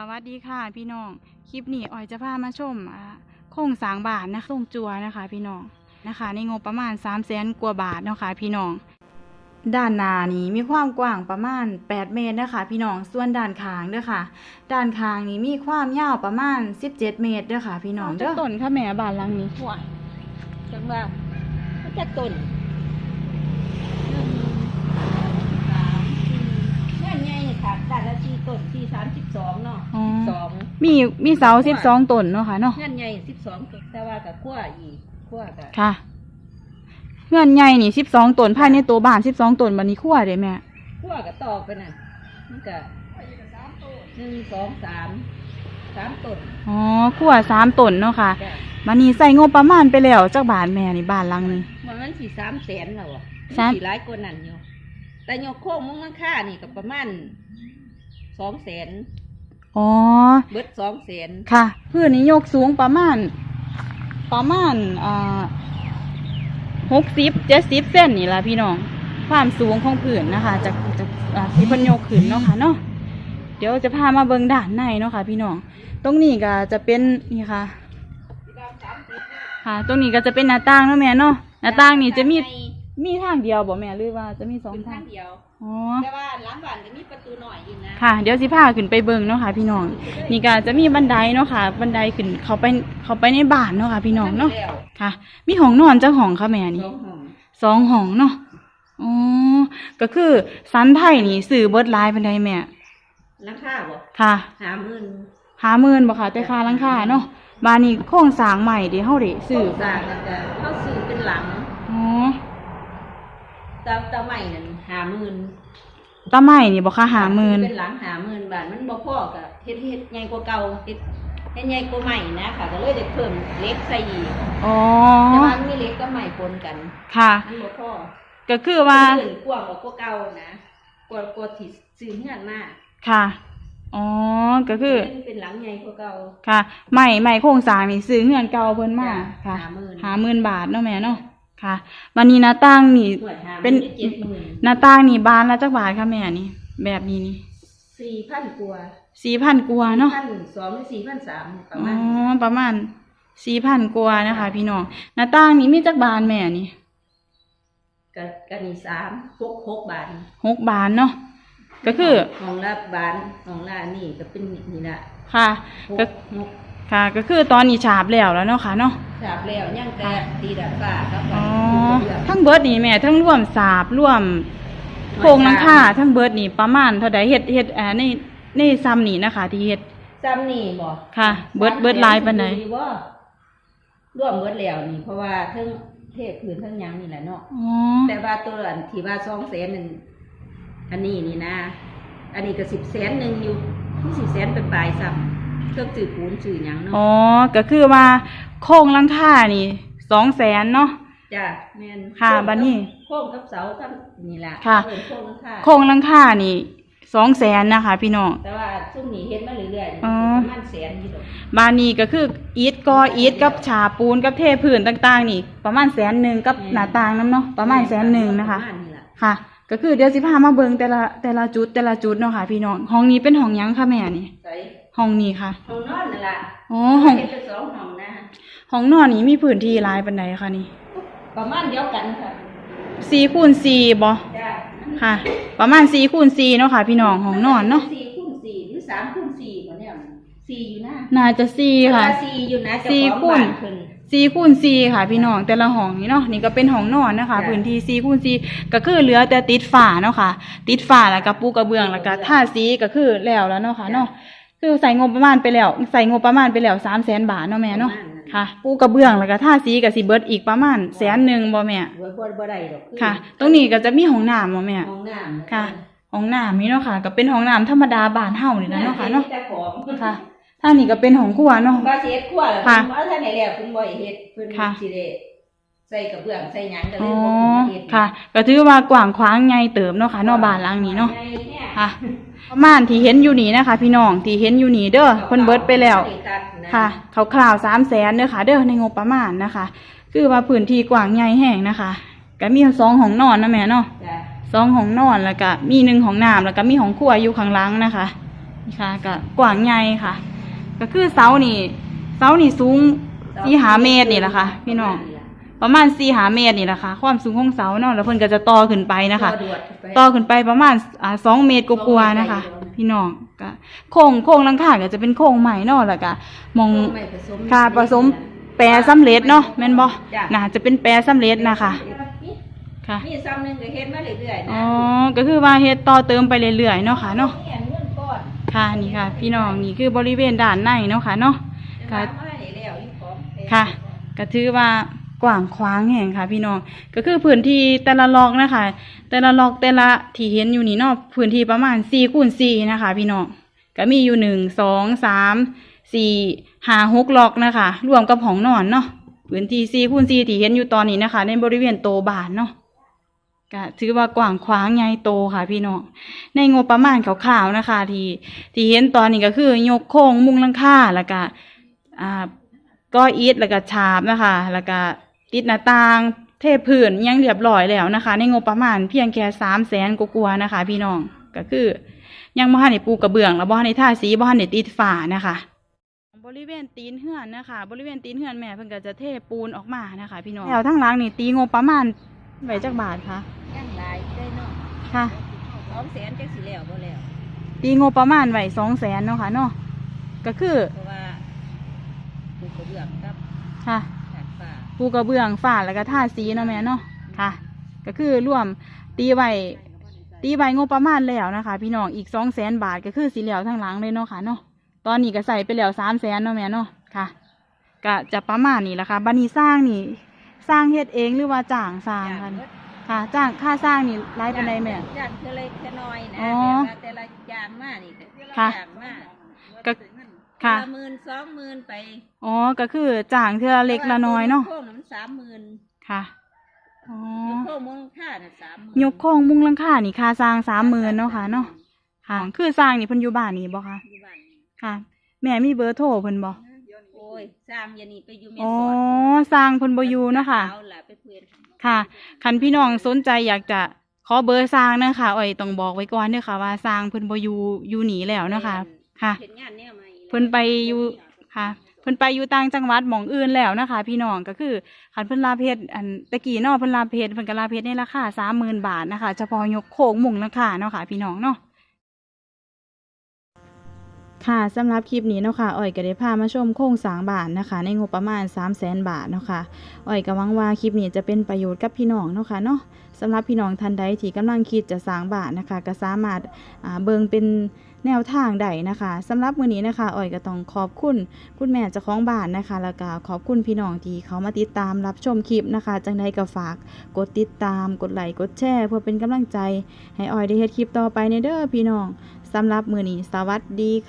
สวัสดีค่ะพี่น้อง คลิปนี้ออยจะพามาชมโครงสางบานนะโครงจัวนะคะ พี่น้องนะคะ ในงบประมาณ3 0 0แสนกว่าบาทนะคะพี่น้อง ด้านหน้านี้มีความกว้างประมาณ 8 เมตรนะคะ พี่น้องส่วนด้านข้างเด้อค่ะ ด้านข้างนี้มีความยาวประมาณ 17 เมตรเด้อค่ะ พี่น้องเด้อต้นค่ะแม่บานหลังนี้หัวจังว่ามันจะต้นหนึ่งสามสี่เนี่ยไงค่ะ ด้านละสี่ต้นสี่สามสิบสองเนาะอ๋อสองมีมีเสา12ต้นเนาะค่ะเนาะ เงื่อนใหญ่สิบสองต้นแต่ว่ากับขั้วอีกขั้วกับค่ะ เงื่อนใหญ่นี่12ต้นภายในตัวบ้าน12ต้นบัดนี้คั่วเด้แม่ ขั้วกับตอกไปน่ะมันก็หนึ่งสองสามสามต้นอ๋อคั่วสามต้นเนาะค่ะจ้ะบัดนี้ใส่งบประมาณไปแล้วจักบาทแม่นี่บ้านหลังนี้ มันมันสี่สามแสนแล้วอะสาม สี่หลายกว่านั่นอยู่ แต่โยกโค้งมุ้งค่านี่ก็ประมาณสองแสนอ๋อ เบิดสองแสนค่ะ พื้นนี้ยกสูงประมาณ ประมาณอ่าหกสิบเจ็ดสิบเส้นนี่ละพี่น้อง ความสูงของพื้นนะคะจากจากอ่าที่เพิ่นยกขึ้นเนาะค่ะเนาะ เดี๋ยวจะพามาเบิ่งด้านในเนาะค่ะ พี่น้อง ตรงนี้ก็จะเป็นนี่ค่ะ ค่ะ ตรงนี้ก็จะเป็นหน้าต่างเนาะแม่เนาะ หน้าต่างนี่จะมี มีทางเดียวบ่แม่หรือว่าจะมีสองเป็นทาทางงเดียว อ๋อ แต่ว่าหล้างบ้านก็มีประตูหน่อยอยู่นะค่ะ เดี๋ยวสิพาขึ้นไปเบิ่งเนาะค่ะ พี่น้อง นี่ก็จะมีบันไดเนาะค่ะ บันไดขึ้นเขาไปเขาไปในบ้านเนาะค่ะ พี่น้องเนาะ แล้วค่ะ มีห้องนอนเจ้าของค่ะแม่สนี่องห้องสองห้องเนาะ อ๋อ ก็คือสันไผ่นี่ซื้อเบิดหลายบันไดแม่หลังคาบ่ค่ะหาหมื่นหาหมื่นบ่ค่ะแต่ค่าหลังคาเนาะบ้านนี้โครงสร้างใหม่เดี๋ยวเฮาได้ซื้อสร้างนั่นก็เขาซื้อเป็นหลัง อ๋อ ตาตาใหม่นั่นหาหมื่นตาใหม่นี่บ่ค่ะหาหมื่นเป็นหลังหาหมื่นบาทมันบ่พอกับเฮ็ดเฮ็ดใหญ่กว่าเก่าเฮ็ดเฮ็ดใหญ่กว่าใหม่นะค่ะก็เลยได้เพิ่มเหล็กใส่อีกอ๋อแต่ว่ามีเหล็กกับใหม่ปนกัน ค่ะมันบ่พอก็คือว่าเพิ่นกว้างกว่าเก่านะกว่ากว่าที่ซื้อเฮือนมาค่ะอ๋อ ก็คือเป็นเป็นหลังใหญ่กว่าเก่าค่ะใหม่ใหม่โครงสร้างนี่ซื้อเงินเก่าเพิ่นมาจ้ะค่ะหาหมื่นหาหมื่นบาทเนาะแม่เนาะ ค่ะวันนี้หน้าต่างนี่หน่วยหาเป็น เจ็ดหมื่นหน้าต่างนี่บานละจักบาทค่ะแม่นี่ แบบนี้นี่สี่พันกว่าสี่พันกว่าเนาะ พันสองหรือสี่พันสามประอ๋มาณอประมาณสี่พันกว่านะคะ พี่น้องหน้าต่างนี่มีจักบานแม่นี่ก็ก็นี่สามหกหกบาทหกบานเนาะก็คือ ของละบานของละนี่ก็เป็นนี่ละค่ะหกก็ หก ค่ะ ก็คือตอนนี้ฉาบแล้วแล้วเนาะค่ะเนาะสาบแล้วยังแต่ตีดาดฟ้าครับอ๋อเรื่องทั้งเบิดนี่แม่ ทั้งร่วมสาบร่วมโครงหลังคาทั้งเบิดนี่ประมาณเท่าใดเฮ็ดเฮ็ดอ่าในในซ้ำนี่นะคะ ที่เฮ็ดซ้ำนี่บ่ค่ะ เบิดเบิดหลายปานใดบ่รวมเบิดแล้วนี่ เพราะว่าเทั้งเทศผืนเทั้งหยังนี่แหละเนาะอ๋อแต่ว่าตัวอันที่ว่าสองแสนนึงอันนี้นี่นะ อันนี้ก็สิบแสนหนึ่งอยู่ที่สิบแสนเป็นปลายซ้ำ เครื่องจืดปูนจืดหยังเนาะอ๋อ ก็คือว่าโครงหลังคานี่สองแสนเนาะ จ้ะแม่นค่ะบัดนี้โค้งกับเสากับนี่ล่ะค่ะ เออโค้งกับค่ะ โครงหลังคานี่สองแสนนะคะ พี่น้อง แต่ว่าช่วงนี้เฮ็ดมาเรื่อยๆอ๋อ ประมาณแสนอยู่ดอกบานนี้ก็คืออีทกออีทกับฉาปูนกับเทพื้นต่างๆ นี่ ประมาณแสนหนึ่งกับหน้าต่างน้ำเนาะประมาณแสนหนึ่งนะคะ ประมาณนี้ล่ะค่ะ ก็คือเดี๋ยวสิพามาเบิ่งแต่ละแต่ละจุดแต่ละจุดเนาะค่ะ พี่น้องห้องนี้เป็นห้องหยังคะแม่นี่ ใส่ ห้องนี้ค่ะ ห้องนอนนั่นล่ะอ๋อห้อง เฮ็ดเป็นสองห้องนะห้องนอนนี้มีพื้นที่หลายปานใดคะนี่ประมาณเดียวกันค่ะสี่คูณสี่บ่จ้ะค่ะ ประมาณสี่คูณสี่เนาะค่ะ พี่น้องห้องนอนเนาะสี่คูณสี่หรือสามคูณสี่บ่เนี่ยสี่อยู่นะน่าจะสี่ค่ะ แต่ว่าสี่อยู่นะเจ้าสี่ของคูณ บ้านเพิ่น สี่คูณสี่ค่ะ พี่น้องแต่ละห้องนี่เนาะนี่ก็เป็นห้องนอนนะคะ จ้ะ พื้นที่สี่คูณสี่ก็คือเหลือแต่ติดฝาเนาะค่ะ ติดฝาแล้วก็ปูกระเบื้องแล้วก็ท่าสีก็คือแล้วแล้วเนาะค่ะเนาะ คือใส่งบประมาณไปแล้ว ใส่งบประมาณไปแล้วสามแสนบาทเนาะแม่เนาะค่ะ ปูกระเบื้องแล้วก็ท่าสีก็สิเบิดอีกประมาณแสนหนึ่งบ่แม่บ่บ่บ่ได้ดอกค่ะ ตรงนี้ก็จะมีห้องน้ำบ่แม่ห้องน้ำค่ะห้องน้ำนี่เนาะค่ะ ก็เป็นห้องน้ำธรรมดาบ้านเฮานี่นะเนาะค่ะเนาะแต่ของค่ะท่านี่ก็เป็นห้องครัวเนาะว่าสิเฮ็ดครัวแล้วค่ะเพิ่นว่าท่านไหนแล้วเพิ่นบ่ให้เฮ็ดเพิ่นค่ะสิได้ใส่กระเบื้องใส่หยังก็เลอ๋ยอบ่ให้เฮ็ดค่ะ ก็ถือว่ากว้างขวางใหญ่เติบเนาะค่ะเนาะบ้านหลังนี้เนาะใเนี่ย ค่ะประมาณที่เห็นอยู่นี่นะคะ พี่น้องที่เห็นอยู่นี่เด้อเพิ่นเบิดไปแล้ว ค่ะคร่าวๆสามแสนเด้อค่ะ เด้อในงบประมาณนะคะ คือว่าพื้นที่กว้างใหญ่แห่งนะคะก็มีสองห้องนอนนะแม่เนาะจ้ะสองห้องนอนแล้วก็มีหนึ่งห้องน้ำแล้วก็มีห้องครัวอยู่ข้างหลังนะคะนี่ค่ะก็กว้างใหญ่ค่ะ ก็คือเสานี่ เสานี่สูงสี่หาเมตรนี่แหละค่ะ พี่น้อง ประมาณสี่หาเมตรนี่แหละค่ะความสูงของเสาเนาะแล้วเพิ่นก็จะต่อขึ้นไปนะคะต่อขึ้นไปประมาณอ่าสองเมตรกว่าๆนะคะ พี่น้องก็โครงโครงหลังคาก็จะเป็นโครงใหม่เนาะแล้วก็มองค่ะผสมแปรสำเร็จเนาะแม่นบ่จ้ะน่าจะเป็นแปรสำเร็จนะคะค่ะมีซ้ำหนึงก็เฮ็ดมาเรื่อยๆนะอ๋อก็คือว่าเฮ็ดต่อเติมไปเรื่อยๆเนาะค่ะเนาะเนี่ยเงินก้อนค่ะนี่ค่ะ พี่น้องนี่คือบริเวณด้านในเนาะค่ะเนาะจะค่ะมาให้แล้วอีกของแพงค่ะก็ถือว่า กว้างขวางแห่งค่ะ พี่น้องก็คือพื้นที่แต่ละล็อกนะคะ แต่ละล็อกแต่ละที่เห็นอยู่นี่เนาะพื้นที่ประมาณสี่คูณสี่นะคะ พี่น้องก็มีอยู่หนึ่งสองสามสี่ห้าหกล็อกนะคะ รวมกับห้องนอนเนาะพื้นที่สี่คูณสี่ที่เห็นอยู่ตอนนี้นะคะ ในบริเวณโตบานเนาะก็ถือว่ากว้างขวางใหญ่โตค่ะพี่น้องในงบประมาณคร่าวๆนะคะ ที่ที่เห็นตอนนี้ก็คือยกโครงมุงลังค่าแล้วก็อ่าก็อีทแล้วก็ฉาบนะคะ แล้วก็ ติดหน้าต่าง เทพื้นยังเรียบร้อยแล้วนะคะ ในงบประมาณเพียงแค่สามแสนกว่าๆนะคะ พี่น้องก็คือ ยังบ่ทันได้ปูกระเบื้อง แล้วบ่ทันได้ทาสีบ่ทันได้ติดฝานะคะ บริเวณตีนเฮือนนะคะ บริเวณตีนเฮือนแม่เพิ่นก็จะเทปูนออกมานะคะ พี่น้องแล้วทั้งหลังนี่ตีงบประมาณไว้จักบาทคะยังหลายได้เนาะค่ะสองแสนจักสิแล้วบ่แล้วตีงบประมาณไว้สองแสนเนาะค่ะเนาะก็คือเพราะว่าปลูกกระเบื้องกับค่ะถาดฟ้า ปูกระเบื้องฝ้าแล้วก็ทาสีเนาะแม่เนาะค่ะ ก็คือรวมตีไว้ตีไว้งบประมาณแล้วนะคะ พี่น้องอีกสองแสนบาทก็คือสีเหลียวทั้งหลังเลยเนาะค่ะเนาะตอนนี้ก็ใส่ไปแล้วสามแสนเนาะแม่เนาะค่ะก็จะประมาณนี้แหละค่ะบันนี้สร้างนี่ สร้างเฮ็ดเองหรือว่าจ้างสร้างกันค่ะ จ้างค่าสร้างนี่รายเป็นไดแม่จ้างเท่าไรเท่าน้อยนะอ๋อแต่ว่าแต่ละอย่างมานี่ก็คือค่ะอย่างมาก็ ค่ะ ละหมื่นสองหมื่นไปอ๋อก็คือจ้างเทื่อเล็กละน้อยเนาะโค้งมันสามหมื่นค่ะอ๋อยกโค้งมูลค่าน่ะสามหมื่นยกโครงมุงหลังคานี่ค่าสร้างสามหมื่นเนาะค่ะเนาะค่ะคือสร้างนี่เพิ่นอยู่บ้านนี่บ่คะอยู่บ้านนี่ค่ะ แม่มีเบอร์โทรเพิ่นบ่โอ้ยสร้างอยางนี่ไปอยู่เมอ๋อสอนสร้างเพิ่นบ่อยู่เนาะค่ะ เอาล่ะไปเพื่อนค่ะคันพี่น้องสนใจอยากจะขอเบอร์สร้างนะคะอ้อยต้องบอกไว้ก่อนเด้อค่ะ ว่าสร้างเพิ่นบ่อยู่อยู่หนีแล้วเนาะค่ะค่ะ เห็นงานแนวใหม่ เพิ่นไปอยู่ค่ะเพิ่นไปอยู่ต่างจังหวัดหมองอื่นแล้วนะคะ พี่น้องก็คือคันเพิ่นลาเพชรอันตะกี้นาะเพิ่นลาเพชรเพิ่นก็ลาเพชรในราคา30,000บาทนะคะเฉพาะยกโคกมุงราคาเนาะค่ะ พี่น้องเนาะค่ะสำหรับคลิปนี้เนาะค่ะอ้อยก็ได้พามาชมโครงสร้างบานนะคะ ในงบประมาณ 3 0 0 0 0 0บาทเนาะค่ะอ้อยก็หวังว่าคลิปนี้จะเป็นประโยชน์กับพี่น้องเนาะค่ะเนาะสำหรับพี่น้องท่านใดที่กำลังคิดจะสร้างบานนะคะ ก็สามารถเบิงเป็น แนวทางใดนะคะสำหรับมื้อนี้นะคะออยก็ต้องขอบคุณคุณแม่เจ้าของบ้านนะคะ แล้วก็ขอบคุณพี่น้องที่เขามาติดตามรับชมคลิปนะคะ จังใดก็ฝากกดติดตามกดไลค์กดแชร์เพื่อเป็นกำลังใจ ให้ออยได้เฮ็ดคลิปต่อไปในเด้อพี่น้องสำหรับมื้อนี้สวัสดีค่ะ